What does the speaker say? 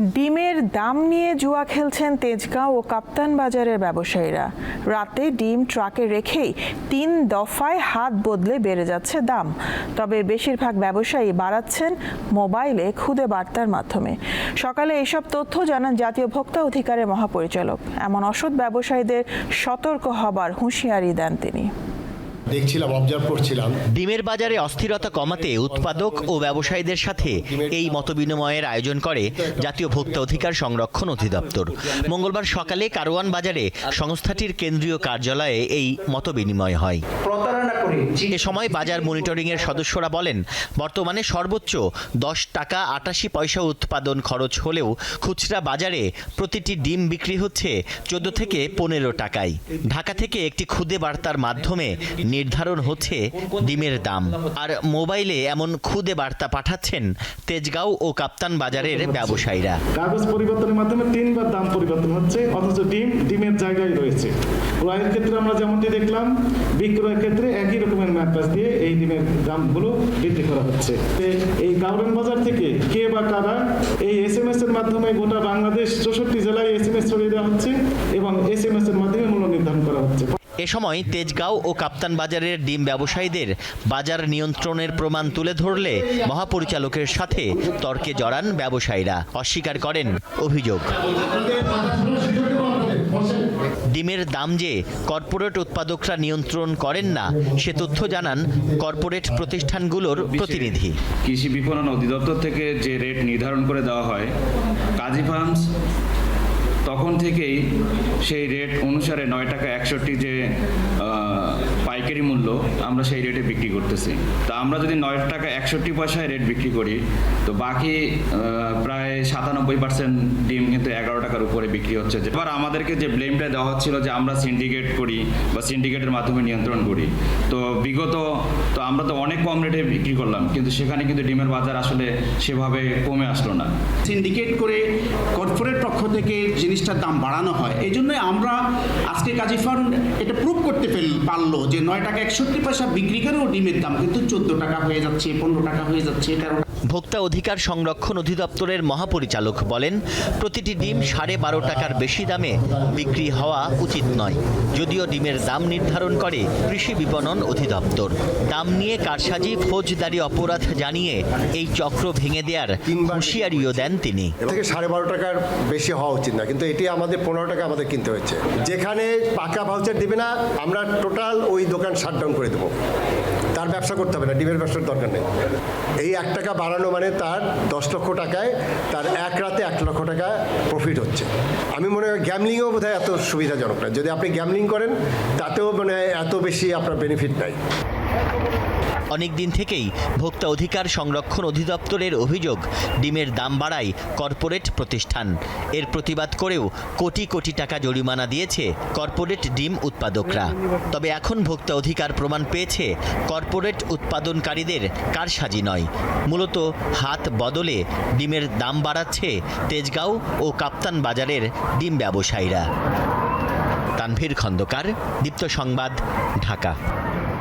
ডিমের দাম নিয়ে জুয়া খেলছেন তেজগাঁও ও কাপ্তান বাজারের ব্যবসায়ীরা। রাতে ডিম ট্রাকে রেখেই তিন দফায় হাত বদলে বেড়ে যাচ্ছে দাম। তবে বেশিরভাগ ব্যবসায়ী বাড়াচ্ছেন মোবাইলে খুদে বার্তার মাধ্যমে। সকালে এসব তথ্য জানান জাতীয় ভোক্তা অধিকারের মহাপরিচালক। এমন অসৎ ব্যবসায়ীদের সতর্ক হবার হুঁশিয়ারি দেন তিনি। দেখছিলাম অবজার্ভ করছিলাম। ডিমের বাজারে অস্থিরতা কমাতে উৎপাদক ও ব্যবসায়ীদের সাথে এই মতবিনিময়ের আয়োজন করে জাতীয় ভোক্তা অধিকার সংরক্ষণ অধিদপ্তর। মঙ্গলবার সকালে কারওয়ান বাজারে সংস্থাটির কেন্দ্রীয় কার্যালয়ে এই মতবিনিময় হয়। এ সময় বাজার মনিটরিং এর সদস্যরা বলেন বর্তমানে সর্বোচ্চ দশ টাকা আটাশি পয়সা উৎপাদন খরচ হলেও খুচরা বাজারে প্রতিটি ডিম বিক্রি হচ্ছে চোদ্দ থেকে পনেরো টাকায়। ঢাকা থেকে একটি খুদে বার্তার মাধ্যমে নির্ধারণ হচ্ছে ডিমের দাম। আর মোবাইলে এমন খুদে বার্তা পাঠাচ্ছেন তেজগাঁও ও কাপ্তান বাজারের ব্যবসায়ীরা। কাগজ পরিবর্তনের মাধ্যমে তিনবার দাম পরিবর্তন হচ্ছে অথচ ডিম ডিমের জায়গায় রয়েছে। ক্রয়ের ক্ষেত্রে আমরা যেমনটি দেখলাম বিক্রয়ের ক্ষেত্রে একই রকমের ম্যাট্রাস দিয়ে এই ডিমের দামগুলো বৃদ্ধি করা হচ্ছে। এই কাউরেন বাজার থেকে কে বা কারা এই এস এম এস এর মাধ্যমে গোটা বাংলাদেশ চৌষট্টি জেলায় এস এম এস ছড়িয়ে দেওয়া হচ্ছে এবং এস এম এস এর মাধ্যমে মূল্য নির্ধারণ করা হচ্ছে। এ সময় তেজগাঁও ও কাপ্তান বাজারের ডিম ব্যবসায়ীদের বাজার নিয়ন্ত্রণের প্রমাণ তুলে ধরলে মহাপরিচালকের সাথে তর্কে জড়ান ব্যবসায়ীরা। অস্বীকার করেন অভিযোগ। ডিমের দাম যে কর্পোরেট উৎপাদকরা নিয়ন্ত্রণ করেন না সে তথ্য জানান কর্পোরেট প্রতিষ্ঠানগুলোর প্রতিনিধি। কৃষি বিপণন অধিদপ্তর থেকে যে রেট নির্ধারণ করে দেওয়া হয় কাজী ফার্মস তখন থেকেই সেই রেট অনুসারে নয় টাকা একষট্টি যে পাইকারি মূল্য, আমরা সেই রেটে বিক্রি করতেছি। তা আমরা যদি নয় টাকা একষট্টি পয়সায় রেট বিক্রি করি, তো বাকি প্রায় সাতানব্বই পার্সেন্ট ডিম কিন্তু এগারো টাকার উপরে বিক্রি হচ্ছে। এবার আমাদেরকে যে ব্লেমটা দেওয়া হচ্ছিল যে আমরা সিন্ডিকেট করি বা সিন্ডিকেটের মাধ্যমে নিয়ন্ত্রণ করি, তো বিগত, তো আমরা তো অনেক কম রেটে বিক্রি করলাম, কিন্তু সেখানে কিন্তু ডিমের বাজার আসলে সেভাবে কমে আসলো না। সিন্ডিকেট করে কর্পোরেট থেকে জিনিসটার দাম বাড়ানো হয়। এই জন্যই আমরা আজকে কাজী ফার্ম এটা প্রুভ করতে পারল যে নয় টাকা একষট্টি পয়সা বিক্রি করেও ডিমের দাম কিন্তু চোদ্দ টাকা হয়ে যাচ্ছে, পনেরো টাকা হয়ে যাচ্ছে, তেরো ভোক্তা অধিকার সংরক্ষণ অধিদপ্তরের মহাপরিচালক বলেন প্রতিটি ডিম সাড়ে বারো টাকার বেশি দামে বিক্রি হওয়া উচিত নয়। যদিও ডিমের দাম নির্ধারণ করে কৃষি বিপণন অধিদপ্তর। দাম নিয়ে কারসাজি ফৌজদারি অপরাধ জানিয়ে এই চক্র ভেঙে দেওয়ার হুঁশিয়ারিও দেন তিনি। থেকে সাড়ে বারো টাকার বেশি হওয়া উচিত না কিন্তু এটি আমাদের পনেরো টাকা আমাদের কিনতে হচ্ছে যেখানে পাকা ভাউচার দিবে না আমরা টোটাল ওই দোকান শাটডাউন করে দেবো। তার ব্যবসা করতে হবে না, ডিমের ব্যবসার দরকার নেই। এই এক টাকা বাড়ানো মানে তার দশ লক্ষ টাকায় তার এক রাতে এক লক্ষ টাকা প্রফিট হচ্ছে। আমি মনে হয় গ্যামলিংও বোধ হয় এত সুবিধাজনক না। যদি আপনি গ্যামলিং করেন, তাতেও মানে এত বেশি আপনার বেনিফিট নাই। অনেক দিন থেকেই ভোক্তা অধিকার সংরক্ষণ অধিদপ্তরের অভিযোগ, ডিমের দাম বাড়ায় কর্পোরেট প্রতিষ্ঠান। এর প্রতিবাদ করেও কোটি কোটি টাকা জরিমানা দিয়েছে কর্পোরেট ডিম উৎপাদকরা। তবে এখন ভোক্তা অধিকার প্রমাণ পেয়েছে কর্পোরেট উৎপাদনকারীদের কারসাজি নয়। মূলত হাত বদলে ডিমের দাম বাড়াচ্ছে তেজগাঁও ও কাপ্তান বাজারের ডিম ব্যবসায়ীরা। তানভীর খন্দকার, দীপ্ত সংবাদ, ঢাকা।